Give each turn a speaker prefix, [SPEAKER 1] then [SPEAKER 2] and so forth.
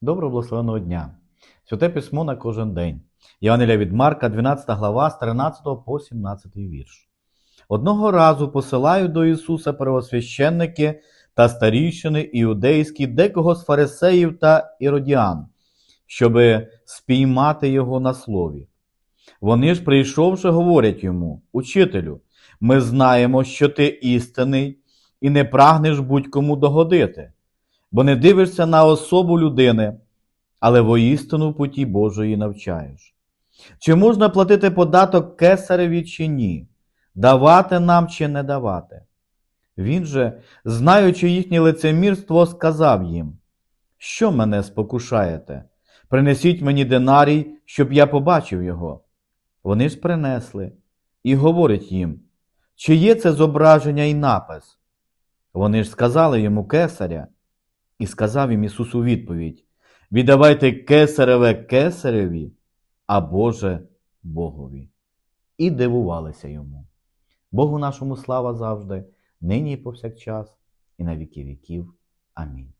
[SPEAKER 1] Доброго благословеного дня! Святе письмо на кожен день. Євангелія від Марка, 12 глава, з 13 по 17 вірш. Одного разу посилають до Ісуса первосвященники та старійшини іудейські, декого з фарисеїв та іродіан, щоби спіймати його на слові. Вони ж, прийшовши, говорять йому: Учителю, ми знаємо, що ти істинний і не прагнеш будь-кому догодити, бо не дивишся на особу людини, але воістину в путі Божої навчаєш. Чи можна платити податок кесареві чи ні? Давати нам чи не давати? Він же, знаючи їхнє лицемірство, сказав їм: Що мене спокушаєте? Принесіть мені динарій, щоб я побачив його. Вони ж принесли і говорить їм, чи є це зображення і напис? Вони ж сказали йому кесаря, і сказав їм Ісус у відповідь: Віддавайте кесареве кесареві, а Боже Богові. І дивувалися йому. Богу нашому слава завжди, нині і повсякчас, і на віки віків. Амінь.